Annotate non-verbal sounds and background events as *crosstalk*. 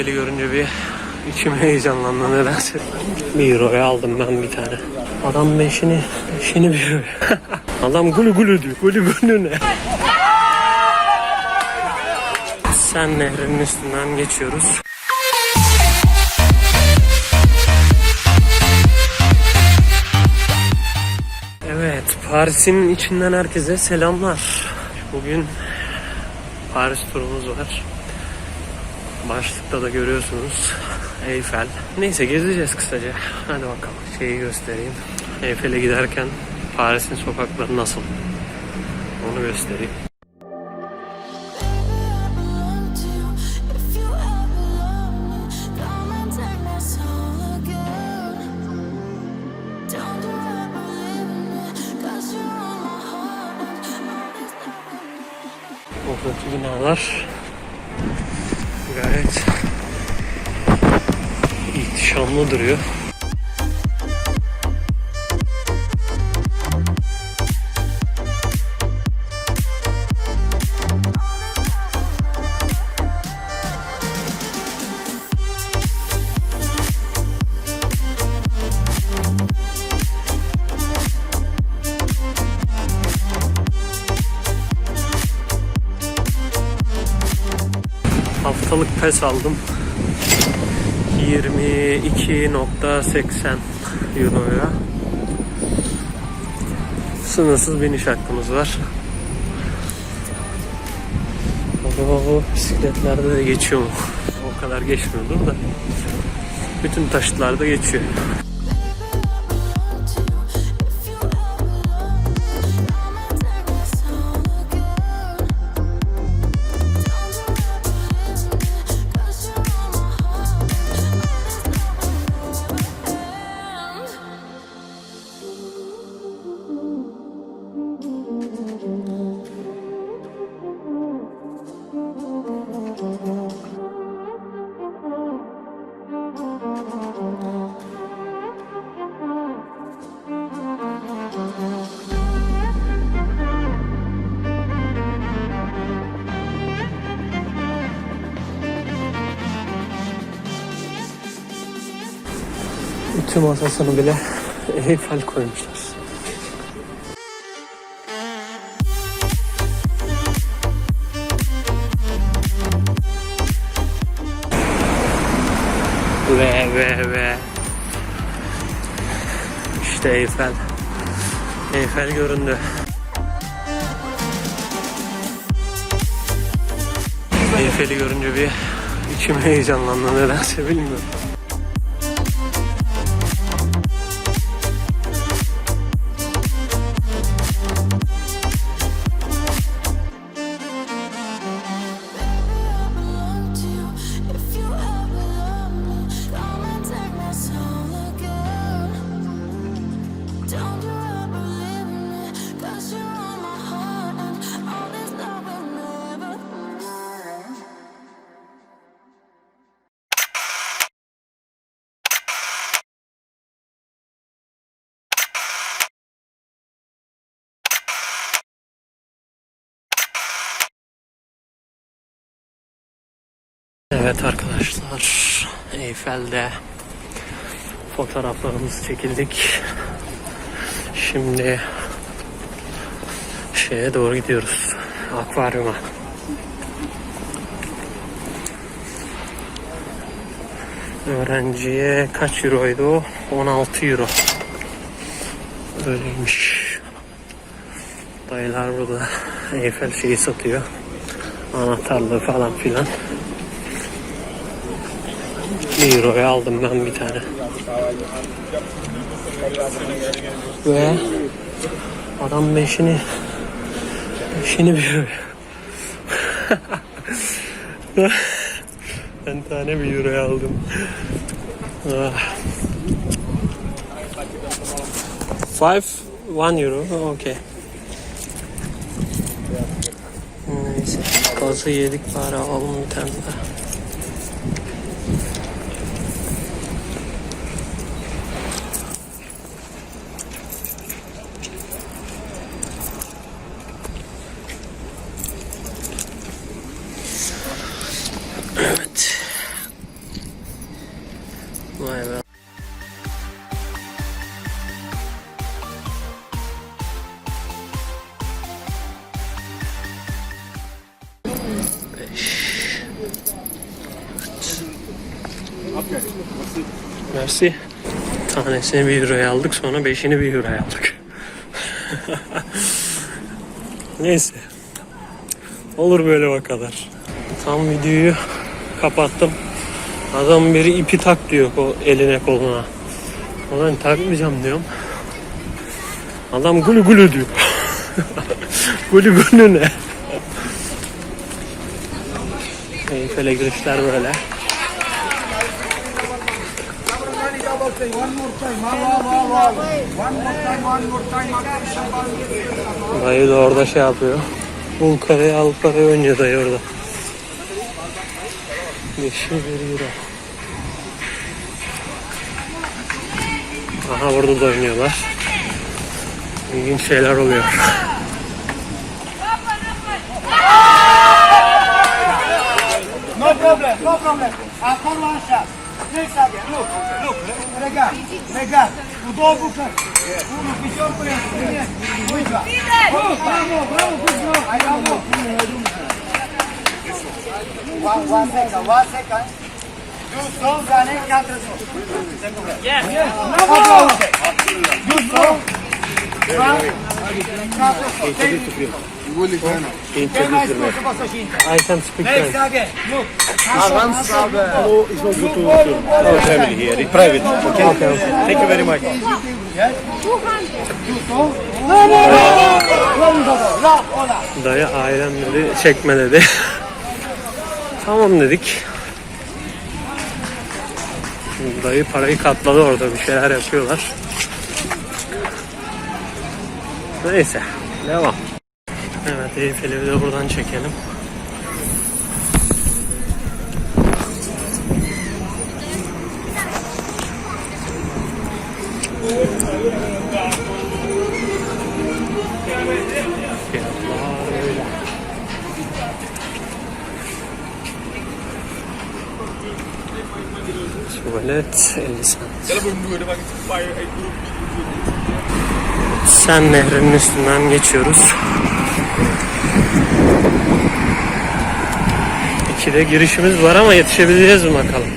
Eyfel'i görünce bir içim heyecanlandı nedense. Bir euroya aldım ben bir tane. Adam beşini, beşini bir. *laughs* Adam gulu gulu diyor. Gulu gulu ne? Sen nehrinin üstünden geçiyoruz. Evet, Paris'in içinden herkese selamlar. Bugün Paris turumuz var. Başlıkta da görüyorsunuz Eyfel. Neyse gezeceğiz kısaca. Hadi bakalım şeyi göstereyim. Eyfel'e giderken Paris'in sokakları nasıl? Onu göstereyim. Oradaki binalar gayet ihtişamlı duruyor. Pes aldım. 22.80 Euro'ya. Sınırsız biniş hakkımız var. Oo, bisikletlerde de geçiyor mu? O kadar geçmiyordur da. Bütün taşıtlarda geçiyor. Ütü masasını bile Eyfel koymuşlar. Ve ve ve İşte Eyfel. Eyfel göründü. Eyfel'i görünce bir içim heyecanlandı nedense bilmiyorum. Evet arkadaşlar Eyfel'de fotoğraflarımızı çekildik. Şimdi şeye doğru gidiyoruz. Akvaryuma. Öğrenciye kaç euroydu o? 16 euro. Öyleymiş. Dayılar burada Eyfel şeyi satıyor. Anahtarlığı falan filan. 1 euroya aldım ben bir tane. Ve adam beşini beşini bir *laughs* ben tane bir euroya aldım. Ah. Five, one euro. Okay. Neyse. Gazı yedik bari alalım bir tane daha. Evet. Vay be. Beş. Merci. Tanesini bir euroya aldık sonra beşini bir euroya aldık. *laughs* Neyse. Olur böyle o kadar. Tam videoyu kapattım. Adam biri ipi tak diyor o eline koluna. Ulan takmayacağım diyorum. Adam gülü gülü diyor. *laughs* gülü gülü ne? Eyfel'e girişler böyle. Dayı da orada şey yapıyor. Bul karayı al parayı oynuyor dayı orada. Beşi bir euro. Aha burada da oynuyorlar. İlginç şeyler oluyor. No problem, no problem. Ancora one shot. Next again. Look, look. Regarde, regarde. O dobro, cara. Uno, bem. Oh, bravo, bravo. Aí, bravo. One, one second, one second. You strong, Gane, counter zone. Yes. Yes. Pra sua gente. I can speak French. Advance no, it's not good to, to our family here. It's private. Okay. Okay. Thank you very much. No, no, no, no, no, no, no, hola. Dayı ailem dedi çekme dedi. Tamam dedik. Dayı parayı katladı orada bir şeyler yapıyorlar. Neyse devam. Evet Eyfel'i de buradan çekelim. Tuvalet 50 cent. Sen nehrinin üstünden geçiyoruz. İkide girişimiz var ama yetişebileceğiz mi bakalım.